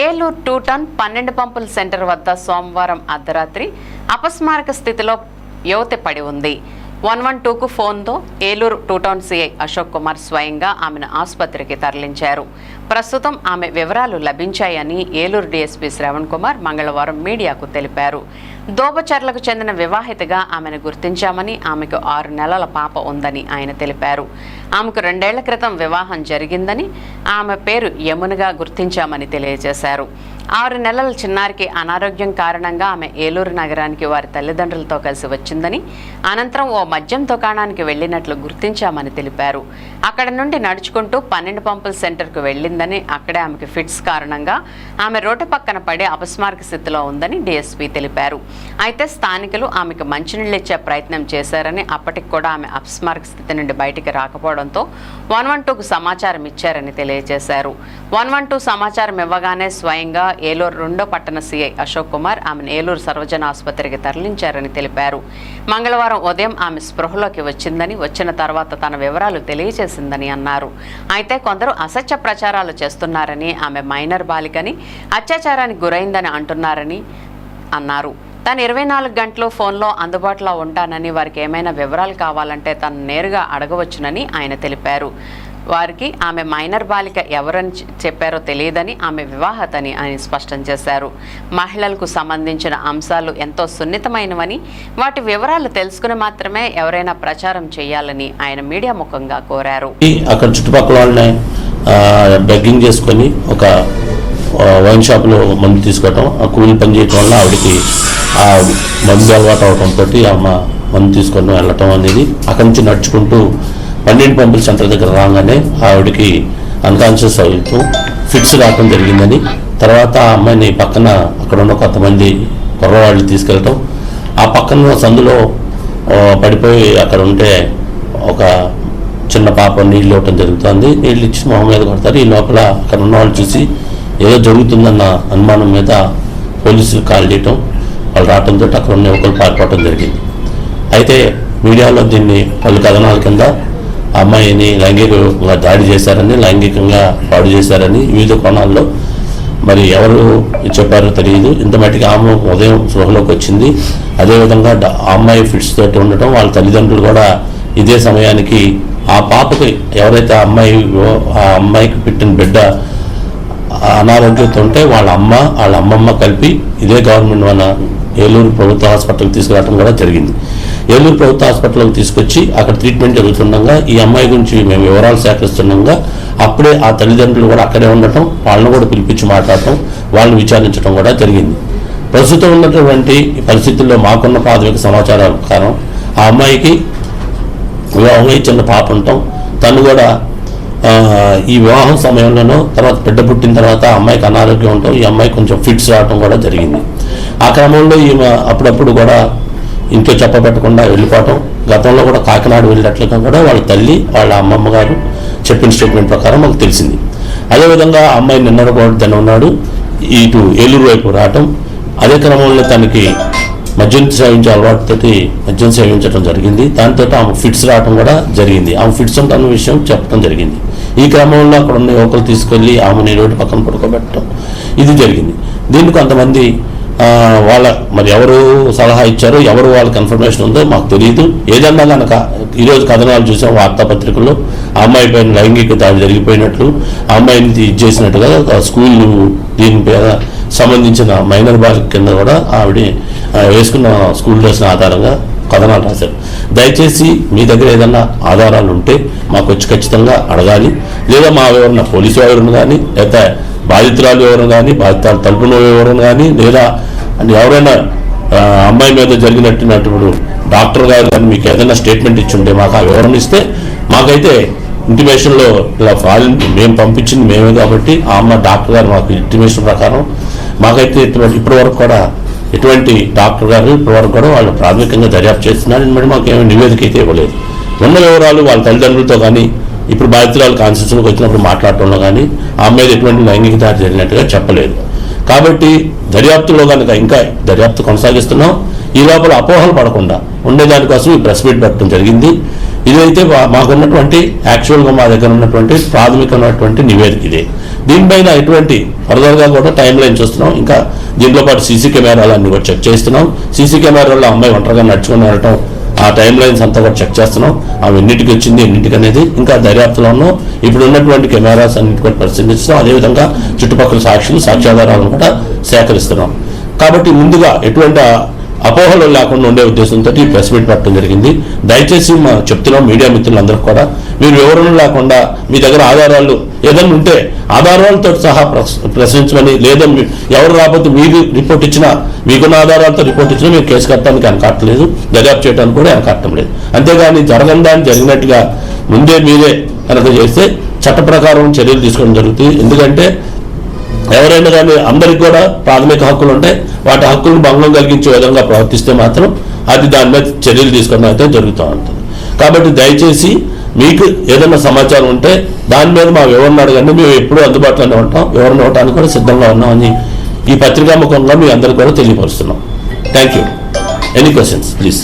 Eluru two ton పన్నెండు పంపుల centre వద్ద సోమవారం అర్ధరాత్రి అపస్మారక స్థితిలో యువతి పడి ఉంది. వన్ వన్ టూకు ఫోన్తో Eluru two town CI Ashok Kumar స్వయంగా ఆమెను ఆసుపత్రికి తరలించారు. ప్రస్తుతం ఆమె వివరాలు లభించాయని ఏలూరు డీఎస్పీ శ్రవణ్ కుమార్ మంగళవారం మీడియాకు తెలిపారు. దోబచర్లకు చెందిన వివాహితగా ఆమెను గుర్తించామని ఆమెకు ఆరు నెలల పాప ఉందని ఆయన తెలిపారు. ఆమెకు రెండేళ్ళ క్రితం వివాహం జరిగిందని ఆమె పేరు యమునగా గుర్తించామని తెలియజేశారు. ఆరు నెలల చిన్నారికి అనారోగ్యం కారణంగా ఆమె ఏలూరు నగరానికి వారి తల్లిదండ్రులతో కలిసి వచ్చిందని అనంతరం ఓ మద్యం దుకాణానికి వెళ్ళినట్లు గుర్తించామని తెలిపారు. అక్కడ నుండి నడుచుకుంటూ పన్నెండు పంపుల సెంటర్కు వెళ్ళిందని అక్కడే ఆమెకు ఫిట్స్ కారణంగా ఆమె రోడ్డు పక్కన పడే అపస్మారక స్థితిలో ఉందని డీఎస్పీ తెలిపారు. అయితే స్థానికులు ఆమెకు మంచినీళ్ళు ఇచ్చే ప్రయత్నం చేశారని అప్పటికి కూడా ఆమె అపస్మారక స్థితి నుండి బయటికి రాకపోవడంతో వన్ వన్ టూకు సమాచారం ఇచ్చారని తెలియజేశారు. వన్ వన్ టూ సమాచారం ఇవ్వగానే స్వయంగా ఏలూరు రెండో పట్టణ సీఐ అశోక్ కుమార్ ఆమెను ఏలూరు సర్వజన ఆసుపత్రికి తరలించారని తెలిపారు. మంగళవారం ఉదయం ఆమె స్పృహలోకి వచ్చిందని వచ్చిన తర్వాత తన వివరాలు తెలియజేసిందని అన్నారు. అయితే కొందరు అసత్య ప్రచారాలు చేస్తున్నారని ఆమె మైనర్ బాలికని అత్యాచారానికి గురైందని అంటున్నారని అన్నారు. తను ఇరవై నాలుగు గంటలు ఫోన్లో అందుబాటులో ఉంటానని వారికి ఏమైనా వివరాలు కావాలంటే తను నేరుగా అడగవచ్చునని ఆయన తెలిపారు. వారికి ఆమె మైనర్ బాలిక ఎవరని చెప్పారో తెలియదని ఆమె వివాహతని ఆయన స్పష్టం చేశారు. మహిళలకు సంబంధించిన అంశాలు ఎంతో సున్నితమైనవని వాటి వివరాలు తెలుసుకుని మాత్రమే ఎవరైనా ప్రచారం చేయాలని ఆయన మీడియా ముఖంగా కోరారు. అక్కడ చుట్టుపక్కల వాళ్ళని బెగ్గింగ్ చేసుకొని ఒక వైన్ షాప్లో మందు తీసుకోవటం ఆ కూలి పని చేయటం వల్ల ఆవిడకి ఆ మందు అలవాటు అవడంతో ఆమె మందు తీసుకొని వెళ్ళటం అనేది అక్కడి నుంచి నడుచుకుంటూ పన్నెండు పంపుల సెంటర్ దగ్గర రాగానే ఆవిడకి అన్కాన్షియస్ అవుతూ ఫిట్స్ రావటం జరిగిందని తర్వాత ఆ అమ్మాయిని పక్కన అక్కడ ఉన్న కొంతమంది కుర్రవాళ్ళు తీసుకెళ్ళటం. ఆ పక్కన సందులో పడిపోయి అక్కడ ఉంటే ఒక చిన్న పాప నీళ్ళు ఇవ్వటం జరుగుతుంది. నీళ్ళు ఇచ్చి మొహం మీద కొడతారు. ఈ లోపల అక్కడ ఉన్న వాళ్ళు చూసి ఏదో జరుగుతుందన్న అనుమానం మీద పోలీసులు కాల్ చేయటం వాళ్ళు రావడంతో అక్కడ ఉన్న యువకులు పారిపోవటం జరిగింది. అయితే మీడియాలో దీన్ని పలు కథనాల కింద అమ్మాయిని లైంగికంగా దాడి చేశారని లైంగికంగా పాడు చేశారని వివిధ కోణాల్లో మరి ఎవరు చెప్పారో తెలియదు. ఇంత మట్టికి ఆమె ఉదయం సృహలోకి వచ్చింది. అదేవిధంగా అమ్మాయి ఫిట్స్ తోటి ఉండటం వాళ్ళ తల్లిదండ్రులు కూడా ఇదే సమయానికి ఆ పాపకి ఎవరైతే ఆ అమ్మాయి ఆ అమ్మాయికి పెట్టిన బిడ్డ అనారోగ్యంతో ఉంటే వాళ్ళ అమ్మ వాళ్ళ అమ్మమ్మ కలిపి ఇదే గవర్నమెంట్ మన ఏలూరు ప్రభుత్వ హాస్పిటల్కి తీసుకురావడం కూడా జరిగింది. ఏలూరు ప్రభుత్వ హాస్పిటల్కి తీసుకొచ్చి అక్కడ ట్రీట్మెంట్ జరుగుతుండగా ఈ అమ్మాయి గురించి మేము వివరాలు సేకరిస్తుండగా అప్పుడే ఆ తల్లిదండ్రులు కూడా అక్కడే ఉండటం వాళ్ళని కూడా పిలిపించి మాట్లాడటం వాళ్ళని విచారించడం కూడా జరిగింది. ప్రస్తుతం ఉన్నటువంటి పరిస్థితుల్లో మాకున్న ప్రాథమిక సమాచారం ప్రకారం ఆ అమ్మాయికి వివాహం చిన్న పాప ఉంటాం తను కూడా ఈ వివాహం సమయంలోనూ తర్వాత బిడ్డ పుట్టిన తర్వాత ఆ అమ్మాయికి అనారోగ్యం ఉండటం ఈ అమ్మాయి కొంచెం ఫిట్స్ రావడం కూడా జరిగింది. ఆ క్రమంలో ఈమె అప్పుడప్పుడు కూడా ఇంట్లో చెప్పబెట్టకుండా వెళ్ళిపోవటం గతంలో కూడా కాకినాడ వెళ్ళినట్లుగా కూడా వాళ్ళ తల్లి వాళ్ళ అమ్మమ్మ గారు చెప్పిన స్టేట్మెంట్ ప్రకారం మాకు తెలిసింది. అదేవిధంగా అమ్మాయి నిన్నర కూడా ఉన్నాడు ఇటు ఏలూరు వైపు రావటం అదే క్రమంలో తనకి మద్యం సేవించే అలవాటుతోటి మద్యం సేవించడం జరిగింది. దాంతో ఆమె ఫిట్స్ రావడం కూడా జరిగింది. ఆమె ఫిట్స్ ఉంటున్న విషయం చెప్పడం జరిగింది. ఈ క్రమంలో అక్కడ ఉన్న యువకులు తీసుకెళ్ళి ఆమెని రోడ్డు పక్కన పడుకోబెట్టడం ఇది జరిగింది. దీన్ని కొంతమంది వాళ్ళ మరి ఎవరు సలహా ఇచ్చారో ఎవరు వాళ్ళకి ఇన్ఫర్మేషన్ ఉందో మాకు తెలియదు ఏదన్నా కనుక ఈరోజు కథనాలు చూసాం వార్తాపత్రికల్లో. ఆ అమ్మాయి పైన లైంగిక దాడి జరిగిపోయినట్లు ఆ అమ్మాయిని ఇది చేసినట్టుగా స్కూల్ దీని సంబంధించిన మైనర్ బాలిక కింద కూడా ఆవిడ వేసుకున్న స్కూల్ డ్రెస్ ఆధారంగా కథనాలు రాశారు. దయచేసి మీ దగ్గర ఏదన్నా ఆధారాలు ఉంటే మాకు వచ్చి ఖచ్చితంగా అడగాలి. లేదా మా ఎవరన్నా పోలీసు ఎవరిని కానీ లేదా బాధితురాలు ఎవరు కానీ బాధితురాలు తలుపున ఎవరు కానీ లేదా ఎవరైనా అమ్మాయి మీద జరిగినట్టున్నప్పుడు డాక్టర్ గారు కానీ మీకు ఏదైనా స్టేట్మెంట్ ఇచ్చి ఉంటే మాకు ఆ వివరణ ఇస్తే మాకైతే ఇంటిమేషన్లో ఇలా ఫాల్ మేము పంపించింది మేమే కాబట్టి ఆ అమ్మ డాక్టర్ గారు మాకు ఇంటిమేషన్ ప్రకారం మాకైతే ఇటువంటి ఇప్పటి వరకు కూడా ఎటువంటి డాక్టర్ గారు ఇప్పటి వరకు కూడా వాళ్ళు ప్రాథమికంగా దర్యాప్తు చేస్తున్నారు. మరి మాకు ఏమి నివేదిక అయితే ఇవ్వలేదు. ఉన్న వివరాలు వాళ్ళ తల్లిదండ్రులతో కానీ ఇప్పుడు బాధితురాలు కాన్స్టిట్యూషన్కి వచ్చినప్పుడు మాట్లాడటంలో కానీ ఆ అమ్మాయి ఎటువంటి లైంగిక దాడి జరిగినట్టుగా చెప్పలేదు. కాబట్టి దర్యాప్తులో కనుక ఇంకా దర్యాప్తు కొనసాగిస్తున్నాం. ఈ లోపల అపోహలు పడకుండా ఉండేదానికోసం ఈ ప్రెస్ మీట్ పెట్టడం జరిగింది. ఇదైతే మా- మాకున్నటువంటి యాక్చువల్గా మా దగ్గర ఉన్నటువంటి ప్రాథమికమైనటువంటి నివేదిక ఇదే. దీనిపైన ఎటువంటి ఫర్దర్గా కూడా టైం లైన్ చూస్తున్నాం. ఇంకా దీంతో పాటు సీసీ కెమెరాలు అన్ని కూడా చెక్ చేస్తున్నాం. సీసీ కెమెరాల్లో అమ్మాయి ఒంటరిగా నడుచుకుని వెళ్ళటం ఆ టైం లైన్స్ అంతా కూడా చెక్ చేస్తున్నాం. అవి ఎన్నింటికి వచ్చింది ఎన్నింటికి అనేది ఇంకా దర్యాప్తులో ఉన్నాం. ఇప్పుడు ఉన్నటువంటి కెమెరాస్ అన్నింటి కూడా పరిశీలిస్తున్నాం. అదేవిధంగా చుట్టుపక్కల సాక్షులు సాక్ష్యాధారాలను కూడా సేకరిస్తున్నాం. కాబట్టి ముందుగా ఎటువంటి అపోహలు లేకుండా ఉండే ఉద్దేశంతో ఈ ప్రెస్ మీట్ పెట్టడం జరిగింది. దయచేసి మా చెప్తున్నాం మీడియా మిత్రులందరూ కూడా మీరు వివరణ లేకుండా మీ దగ్గర ఆధారాలు ఏదైనా ఉంటే ఆధారాలతో సహా ప్రశ్నించమని లేదా ఎవరు రాకపోతే మీరు రిపోర్ట్ ఇచ్చినా మీకున్న ఆధారాలతో రిపోర్ట్ ఇచ్చినా మీరు కేసు కట్టడానికి వెనకాట్టలేదు దర్యాప్తు చేయడానికి కూడా వెనకాట్టం లేదు. అంతేగాని జరగని జరిగినట్టుగా ముందే మీరే కనుక చేస్తే చట్ట ప్రకారం చర్యలు తీసుకోవడం జరుగుతుంది. ఎందుకంటే ఎవరైనా కానీ అందరికి కూడా ప్రాథమిక హక్కులు ఉంటాయి వాటి హక్కులను భంగం కలిగించే విధంగా ప్రవర్తిస్తే మాత్రం అది దాని మీద చర్యలు తీసుకోవడం అయితే జరుగుతూ ఉంటుంది. కాబట్టి దయచేసి మీకు ఏదైనా సమాచారం ఉంటే దాని మీద మా వివరణ అడగండి. మేము ఎప్పుడూ అందుబాటులోనే ఉంటాం. వివరణ ఇవ్వడానికి కూడా సిద్ధంగా ఉన్నామని ఈ పత్రికాముఖంగా మీ అందరికీ కూడా తెలియపరుస్తున్నాం. Thank you any questions please